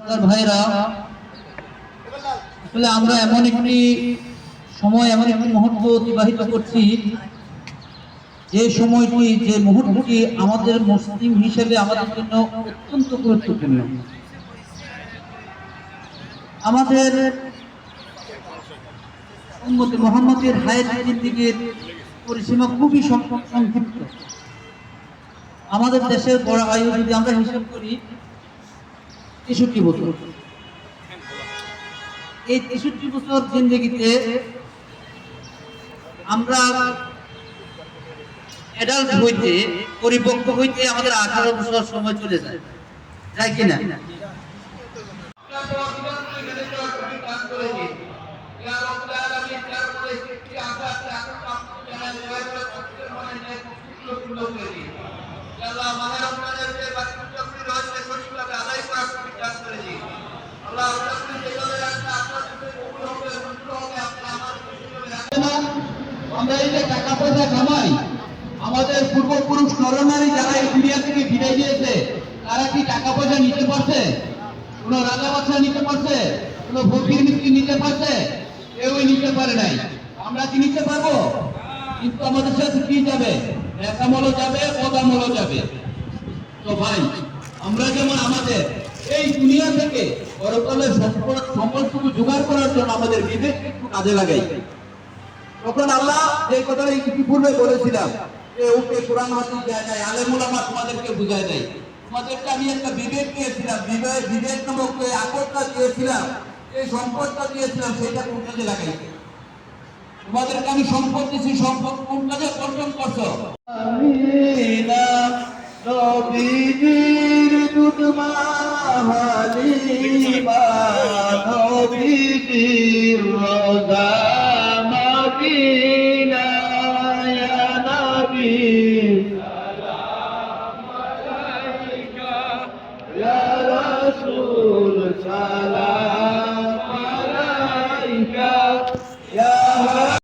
ভাইরা আমরা এমন একটি সময়, এমন একটি মুহূর্ত অতিবাহিত করছি, যে সময়টি, যে মুহূর্তটি আমাদের মুসলিম হিসেবে আমাদের জন্য অত্যন্ত গুরুত্বপূর্ণ। আমাদের মোহাম্মদের পরিসীমা খুবই সংক্ষিপ্ত। আমাদের দেশের বড় আয়ু যদি আমরা হিসাব করি তেষট্টি বছর। এই তেষট্টি বছর জিন্দগিতে আমরা অ্যাডাল্ট হইতে, পরিপক্ক হইতে আমাদের আঠারো বছর সময় চলে যায়। যায় কিনা? আমরা এই যে টাকা পয়সা কামাই আমাদের পূর্বপুরুষ নরনারী যারা এই দুনিয়া থেকে বিদায় দিয়েছে তারা কি টাকা পয়সা নিতে পারছে? কোন রাজা বাচ্চা নিতে পারছে? কোন ফকির মিস্ত্রি নিতে পারছে? কেউই নিতে পারে নাই। আমরা কি নিতে পারব? কিন্তু আমাদের সাথে কি যাবে? একামলও যাবে পদামলও যাবে। তো ভাই, আমরা যেমন আমাদের এই দুনিয়া থেকে পরকালের সম্পদ সম্পদটুকু জোগাড় করার জন্য আমাদের বিবেক একটু কাজে লাগাই। তখন আল্লাহ যে কথাটা ইতিপূর্বে বলেছিলাম যে, ওকে কোরআন, হাদিস দেয় নাই, আলেমুল আমার তোমাদেরকে বুঝায় নাই। তোমাদেরকে আমি একটা বিবেক দিয়েছিলাম, বিবেক বিবেক নামক ওই আকরটা দিয়েছিলাম এই সম্পদটা দিয়েছিলাম, সেটা কোন কাজে লাগাই তোমাদেরকে আমি সম্পদ দিয়েছি সম্পদ কোন কাজে অর্জন করছ? আমিনা দুধমা হালিমা, নবীজির রোজা সালাম